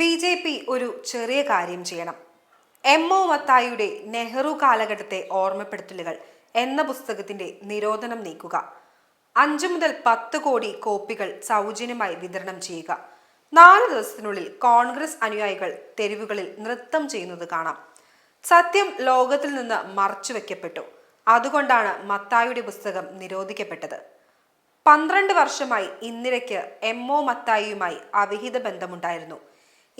B J P ഒരു ചെറിയ കാര്യം ചെയ്യണം. എം ഒ മത്തായിയുടെ നെഹ്റു കാലഘട്ടത്തെ ഓർമ്മപ്പെടുത്തലുകൾ എന്ന പുസ്തകത്തിന്റെ നിരോധനം നീക്കുക. അഞ്ചു മുതൽ പത്ത് കോടി കോപ്പികൾ സൗജന്യമായി വിതരണം ചെയ്യുക. നാല് ദിവസത്തിനുള്ളിൽ കോൺഗ്രസ് അനുയായികൾ തെരുവുകളിൽ നൃത്തം ചെയ്യുന്നത് കാണാം. സത്യം ലോകത്തിൽ നിന്ന് മറച്ചുവെക്കപ്പെട്ടു അതുകൊണ്ടാണ് മത്തായിയുടെ പുസ്തകം നിരോധിക്കപ്പെട്ടത്. പന്ത്രണ്ട് വർഷമായി ഇന്ദിരയ്ക്ക് എം ഒ മത്തായിയുമായി അവിഹിത ബന്ധമുണ്ടായിരുന്നു.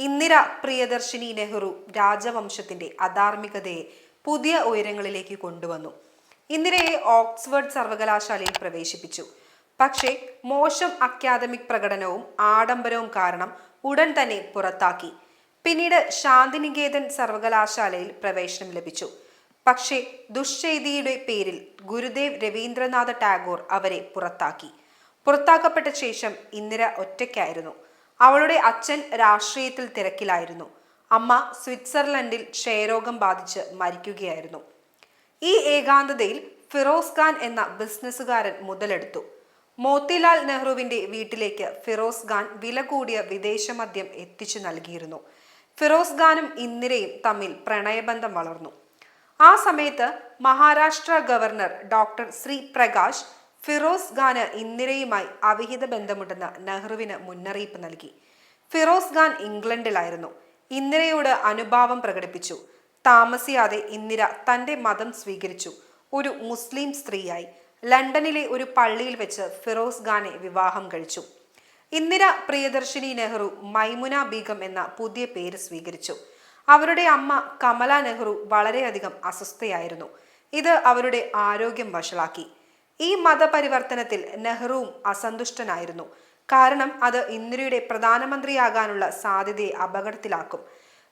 ഇന്ദിര പ്രിയദർശിനി നെഹ്റു രാജവംശത്തിന്റെ അധാർമികതയെ പുതിയ ഉയരങ്ങളിലേക്ക് കൊണ്ടുവന്നു. ഇന്ദിരയെ ഓക്സ്ഫോർഡ് സർവകലാശാലയിൽ പ്രവേശിപ്പിച്ചു. പക്ഷേ മോശം അക്കാദമിക് പ്രകടനവും ആഡംബരവും കാരണം ഉടൻ തന്നെ പുറത്താക്കി. പിന്നീട് ശാന്തിനികേതൻ സർവകലാശാലയിൽ പ്രവേശനം ലഭിച്ചു. പക്ഷേ ദുഷ്ചെയ്തിയുടെ പേരിൽ ഗുരുദേവ് രവീന്ദ്രനാഥ ടാഗോർ അവരെ പുറത്താക്കി. പുറത്താക്കപ്പെട്ട ശേഷം ഇന്ദിര ഒറ്റയ്ക്കായിരുന്നു. അവളുടെ അച്ഛൻ രാഷ്ട്രീയത്തിൽ തിരക്കിലായിരുന്നു. അമ്മ സ്വിറ്റ്സർലൻഡിൽ ക്ഷയരോഗം ബാധിച്ച് മരിക്കുകയായിരുന്നു. ഈ ഏകാന്തതയിൽ ഫിറോസ് ഖാൻ എന്ന ബിസിനസ്സുകാരൻ മുതലെടുത്തു. മോത്തിലാൽ നെഹ്റുവിന്റെ വീട്ടിലേക്ക് ഫിറോസ് ഖാൻ വില കൂടിയ വിദേശ മദ്യം എത്തിച്ചു നൽകിയിരുന്നു. ഫിറോസ് ഖാനും ഇന്ദിരയും തമ്മിൽ പ്രണയബന്ധം വളർന്നു. ആ സമയത്ത് മഹാരാഷ്ട്ര ഗവർണർ ഡോക്ടർ ശ്രീ പ്രകാശ് ഫിറോസ് ഖാന് ഇന്ദിരയുമായി അവിഹിത ബന്ധമുണ്ടെന്ന് നെഹ്റുവിന് മുന്നറിയിപ്പ് നൽകി. ഫിറോസ് ഖാൻ ഇംഗ്ലണ്ടിലായിരുന്നു. ഇന്ദിരയോട് അനുഭാവം പ്രകടിപ്പിച്ചു. താമസിയാതെ ഇന്ദിര തന്റെ മതം സ്വീകരിച്ചു. ഒരു മുസ്ലിം സ്ത്രീയായി. ലണ്ടനിലെ ഒരു പള്ളിയിൽ വെച്ച് ഫിറോസ് ഖാനെ വിവാഹം കഴിച്ചു. ഇന്ദിര പ്രിയദർശിനി നെഹ്റു മൈമുന ബീഗം എന്ന പുതിയ പേര് സ്വീകരിച്ചു. അവരുടെ അമ്മ കമല നെഹ്റു വളരെയധികം അസ്വസ്ഥയായിരുന്നു. ഇത് അവരുടെ ആരോഗ്യം വഷളാക്കി. ഈ മതപരിവർത്തനത്തിൽ നെഹ്റുവും അസന്തുഷ്ടനായിരുന്നു. കാരണം അത് ഇന്ദിരയുടെ പ്രധാനമന്ത്രിയാകാനുള്ള സാധ്യതയെ അപകടത്തിലാക്കും.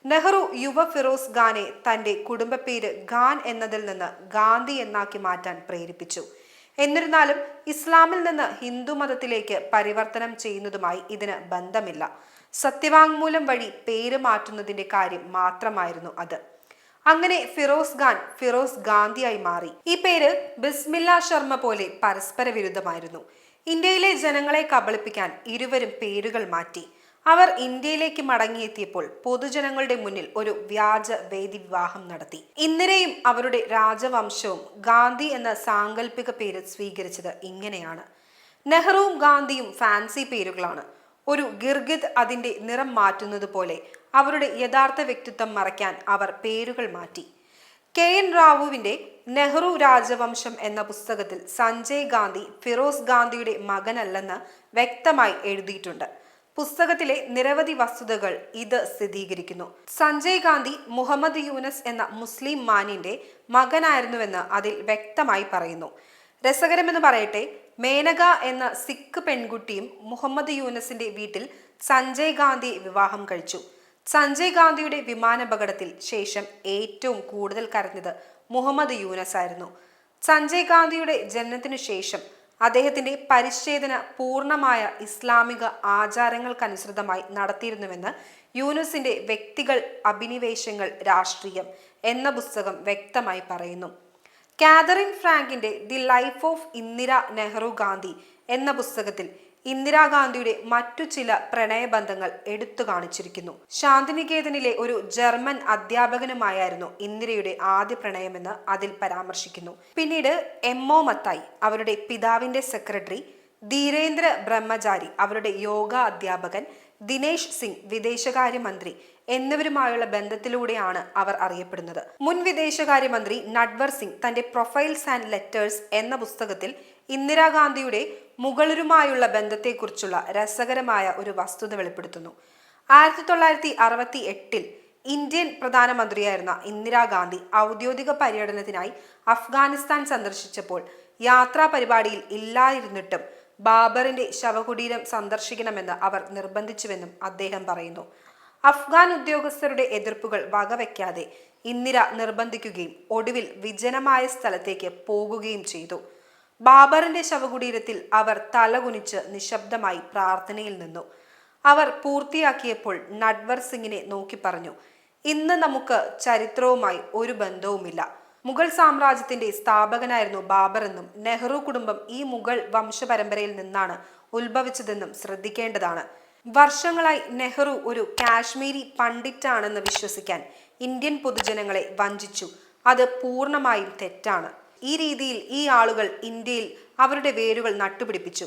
നെഹ്റു യുവ ഫിറോസ് ഖാനെ തന്റെ കുടുംബപ്പേര് ഖാൻ എന്നതിൽ നിന്ന് ഗാന്ധി എന്നാക്കി മാറ്റാൻ പ്രേരിപ്പിച്ചു. എന്നിരുന്നാലും ഇസ്ലാമിൽ നിന്ന് ഹിന്ദു മതത്തിലേക്ക് പരിവർത്തനം ചെയ്യുന്നതുമായി ഇതിന് ബന്ധമില്ല. സത്യവാങ്മൂലം വഴി പേര് മാറ്റുന്നതിന്റെ കാര്യം മാത്രമായിരുന്നു അത്. അങ്ങനെ ഫിറോസ് ഖാൻ ഫിറോസ് ഗാന്ധിയായി മാറി. ഈ പേര് ബിസ്മില്ല ശർമ്മ പോലെ പരസ്പര വിരുദ്ധമായിരുന്നു. ഇന്ത്യയിലെ ജനങ്ങളെ കബളിപ്പിക്കാൻ ഇരുവരും പേരുകൾ മാറ്റി. അവർ ഇന്ത്യയിലേക്ക് മടങ്ങിയെത്തിയപ്പോൾ പൊതുജനങ്ങളുടെ മുന്നിൽ ഒരു വ്യാജ വേദി വിവാഹം നടത്തി. ഇന്ദിരയും അവരുടെ രാജവംശവും ഗാന്ധി എന്ന സാങ്കല്പിക പേര് സ്വീകരിച്ചത് ഇങ്ങനെയാണ്. നെഹ്റുവും ഗാന്ധിയും ഫാൻസി പേരുകളാണ്. ഒരു ഗിർഗിത് അതിന്റെ നിറം മാറ്റുന്നത് പോലെ അവരുടെ യഥാർത്ഥ വ്യക്തിത്വം മറയ്ക്കാൻ അവർ പേരുകൾ മാറ്റി. കെ. എൻ. റാവുവിന്റെ നെഹ്റു രാജവംശം എന്ന പുസ്തകത്തിൽ സഞ്ജയ് ഗാന്ധി ഫിറോസ് ഗാന്ധിയുടെ മകനല്ലെന്ന് വ്യക്തമായി എഴുതിയിട്ടുണ്ട്. പുസ്തകത്തിലെ നിരവധി വസ്തുതകൾ ഇത് സ്ഥിരീകരിക്കുന്നു. സഞ്ജയ് ഗാന്ധി മുഹമ്മദ് യൂനസ് എന്ന മുസ്ലിം മാന്യന്റെ മകനായിരുന്നുവെന്ന് അതിൽ വ്യക്തമായി പറയുന്നു. രസകരമെന്ന് പറയട്ടെ മേനക എന്ന സിഖ് പെൺകുട്ടിയും മുഹമ്മദ് യൂനസിന്റെ വീട്ടിൽ സഞ്ജയ് ഗാന്ധി വിവാഹം കഴിച്ചു. സഞ്ജയ് ഗാന്ധിയുടെ വിമാനാപകടത്തിൽ ശേഷം ഏറ്റവും കൂടുതൽ കരഞ്ഞത് മുഹമ്മദ് യൂനസ് ആയിരുന്നു. സഞ്ജയ് ഗാന്ധിയുടെ ജനനത്തിനു ശേഷം അദ്ദേഹത്തിന്റെ പരിച്ഛേദന പൂർണമായ ഇസ്ലാമിക ആചാരങ്ങൾക്കനുസൃതമായി നടത്തിയിരുന്നുവെന്ന് യൂനസിന്റെ വ്യക്തികൾ അഭിനിവേശങ്ങൾ രാഷ്ട്രീയം എന്ന പുസ്തകം വ്യക്തമായി പറയുന്നു. Catherine ഫ്രാങ്കിന്റെ the life of Indira Nehru Gandhi എന്ന പുസ്തകത്തിൽ ഇന്ദിരാഗാന്ധിയുടെ മറ്റു ചില പ്രണയബന്ധങ്ങൾ എടുത്തു കാണിച്ചിരിക്കുന്നു. ശാന്തിനികേതനിലെ ഒരു ജർമ്മൻ അധ്യാപകനുമായിരുന്നു ഇന്ദിരയുടെ ആദ്യ പ്രണയമെന്ന് അതിൽ പരാമർശിക്കുന്നു. പിന്നീട് എം ഒ മത്തായി അവരുടെ പിതാവിന്റെ സെക്രട്ടറി ധീരേന്ദ്ര ബ്രഹ്മചാരി അവരുടെ യോഗ അധ്യാപകൻ ദിനേശ് സിംഗ് വിദേശകാര്യമന്ത്രി എന്നിവരുമായുള്ള ബന്ധത്തിലൂടെയാണ് അവർ അറിയപ്പെടുന്നത്. മുൻ വിദേശകാര്യമന്ത്രി നഡ്വർ സിംഗ് തന്റെ പ്രൊഫൈൽസ് ആൻഡ് ലെറ്റേഴ്സ് എന്ന പുസ്തകത്തിൽ ഇന്ദിരാഗാന്ധിയുടെ മുഗളരുമായുള്ള ബന്ധത്തെക്കുറിച്ചുള്ള രസകരമായ ഒരു വസ്തുത വെളിപ്പെടുത്തുന്നു. ആയിരത്തി തൊള്ളായിരത്തി അറുപത്തി എട്ടിൽ ഇന്ത്യൻ പ്രധാനമന്ത്രിയായിരുന്ന ഇന്ദിരാഗാന്ധി ഔദ്യോഗിക പര്യടനത്തിനായി അഫ്ഗാനിസ്ഥാൻ സന്ദർശിച്ചപ്പോൾ യാത്രാ പരിപാടിയിൽ ഇല്ലായിരുന്നിട്ടും ബാബറിന്റെ ശവകുടീരം സന്ദർശിക്കണമെന്ന് അവർ നിർബന്ധിച്ചുവെന്നും അദ്ദേഹം പറയുന്നു. അഫ്ഗാൻ ഉദ്യോഗസ്ഥരുടെ എതിർപ്പുകൾ വകവയ്ക്കാതെ ഇന്ദിര നിർബന്ധിക്കുകയും ഒടുവിൽ വിജനമായ സ്ഥലത്തേക്ക് പോകുകയും ചെയ്തു. ബാബറിന്റെ ശവകുടീരത്തിൽ അവർ തലകുനിച്ച് നിശബ്ദമായി പ്രാർത്ഥനയിൽ നിന്നു. അവർ പൂർത്തിയാക്കിയപ്പോൾ നട്വർ സിംഗിനെ നോക്കി പറഞ്ഞു ഇന്ന് നമുക്ക് ചരിത്രവുമായി ഒരു ബന്ധവുമില്ല. മുഗൾ സാമ്രാജ്യത്തിന്റെ സ്ഥാപകനായിരുന്നു ബാബർ എന്നും നെഹ്റു കുടുംബം ഈ മുഗൾ വംശപരമ്പരയിൽ നിന്നാണ് ഉത്ഭവിച്ചതെന്നും ശ്രദ്ധിക്കേണ്ടതാണ്. വർഷങ്ങളായി നെഹ്റു ഒരു കാശ്മീരി പണ്ഡിറ്റാണെന്ന് വിശ്വസിക്കാൻ ഇന്ത്യൻ പൊതുജനങ്ങളെ വഞ്ചിച്ചു. അത് പൂർണമായും തെറ്റാണ്. ഈ രീതിയിൽ ഈ ആളുകൾ ഇന്ത്യയിൽ അവരുടെ വേരുകൾ നട്ടുപിടിപ്പിച്ചു.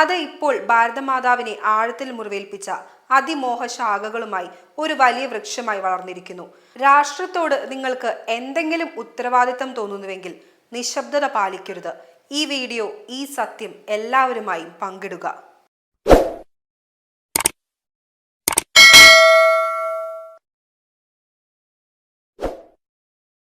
അത് ഇപ്പോൾ ഭാരതമാതാവിനെ ആഴത്തിൽ മുറിവേൽപ്പിച്ച അതിമോഹ ശാഖകളുമായി ഒരു വലിയ വൃക്ഷമായി വളർന്നിരിക്കുന്നു. രാഷ്ട്രത്തോട് നിങ്ങൾക്ക് എന്തെങ്കിലും ഉത്തരവാദിത്തം തോന്നുന്നുവെങ്കിൽ നിശബ്ദത പാലിക്കരുത്. ഈ വീഡിയോ ഈ സത്യം എല്ലാവരുമായും പങ്കിടുക.